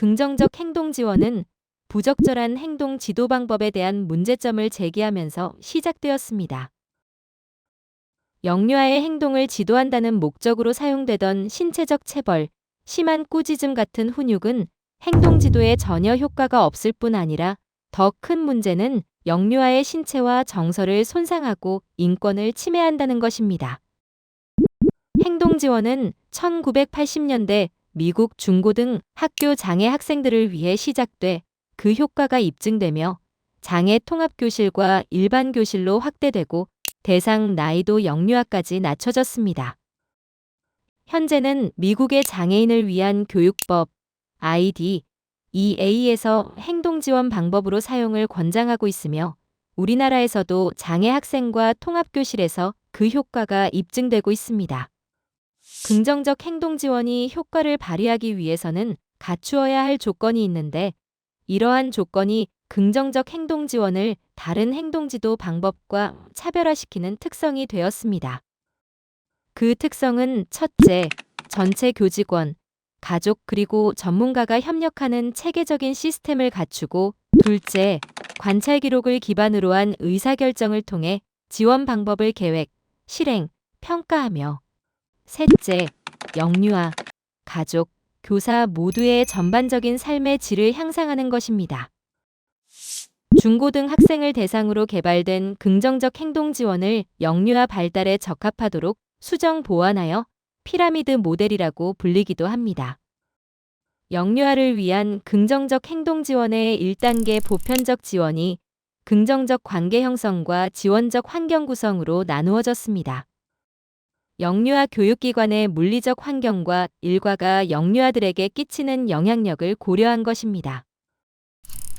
긍정적 행동 지원은 부적절한 행동 지도 방법에 대한 문제점을 제기하면서 시작되었습니다. 영유아의 행동을 지도한다는 목적으로 사용되던 신체적 체벌, 심한 꾸짖음 같은 훈육은 행동 지도에 전혀 효과가 없을 뿐 아니라 더 큰 문제는 영유아의 신체와 정서를 손상하고 인권을 침해한다는 것입니다. 행동 지원은 1980년대 미국 중고등 학교 장애 학생들을 위해 시작돼 그 효과가 입증되며 장애 통합 교실과 일반 교실로 확대되고 대상 나이도 영유아까지 낮춰졌습니다. 현재는 미국의 장애인을 위한 교육법 ID EA에서 행동 지원 방법으로 사용을 권장하고 있으며 우리나라에서도 장애 학생과 통합교실에서 그 효과가 입증되고 있습니다. 긍정적 행동 지원이 효과를 발휘하기 위해서는 갖추어야 할 조건이 있는데 이러한 조건이 긍정적 행동 지원을 다른 행동 지도 방법과 차별화시키는 특성이 되었습니다. 그 특성은 첫째, 전체 교직원, 가족 그리고 전문가가 협력하는 체계적인 시스템을 갖추고 둘째, 관찰 기록을 기반으로 한 의사결정을 통해 지원 방법을 계획, 실행, 평가하며 셋째, 영유아, 가족, 교사 모두의 전반적인 삶의 질을 향상하는 것입니다. 중고등 학생을 대상으로 개발된 긍정적 행동 지원을 영유아 발달에 적합하도록 수정 보완하여 피라미드 모델이라고 불리기도 합니다. 영유아를 위한 긍정적 행동 지원의 1단계 보편적 지원이 긍정적 관계 형성과 지원적 환경 구성으로 나누어졌습니다. 영유아 교육기관의 물리적 환경과 일과가 영유아들에게 끼치는 영향력을 고려한 것입니다.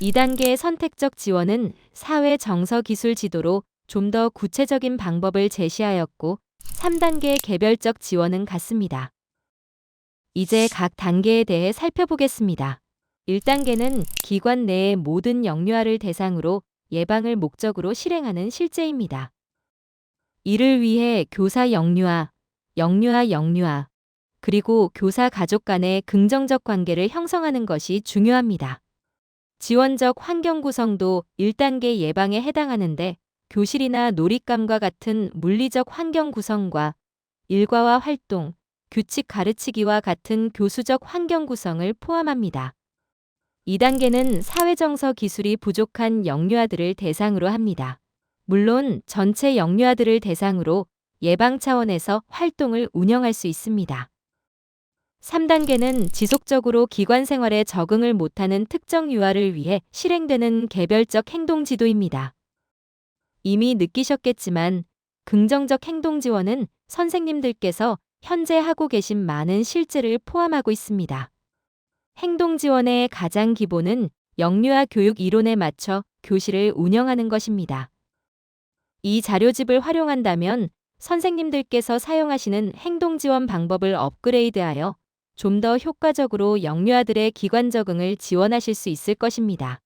2단계의 선택적 지원은 사회 정서 기술 지도로 좀 더 구체적인 방법을 제시하였고 3단계의 개별적 지원은 같습니다. 이제 각 단계에 대해 살펴보겠습니다. 1단계는 기관 내의 모든 영유아를 대상으로 예방을 목적으로 실행하는 실제입니다. 이를 위해 교사 영유아, 영유아 영유아, 그리고 교사 가족 간의 긍정적 관계를 형성하는 것이 중요합니다. 지원적 환경 구성도 1단계 예방에 해당하는데 교실이나 놀잇감과 같은 물리적 환경 구성과 일과와 활동, 규칙 가르치기와 같은 교수적 환경 구성을 포함합니다. 2단계는 사회정서 기술이 부족한 영유아들을 대상으로 합니다. 물론 전체 영유아들을 대상으로 예방 차원에서 활동을 운영할 수 있습니다. 3단계는 지속적으로 기관 생활에 적응을 못하는 특정 유아를 위해 실행되는 개별적 행동 지도입니다. 이미 느끼셨겠지만 긍정적 행동 지원은 선생님들께서 현재 하고 계신 많은 실제를 포함하고 있습니다. 행동 지원의 가장 기본은 영유아 교육 이론에 맞춰 교실을 운영하는 것입니다. 이 자료집을 활용한다면 선생님들께서 사용하시는 행동 지원 방법을 업그레이드하여 좀 더 효과적으로 영유아들의 기관 적응을 지원하실 수 있을 것입니다.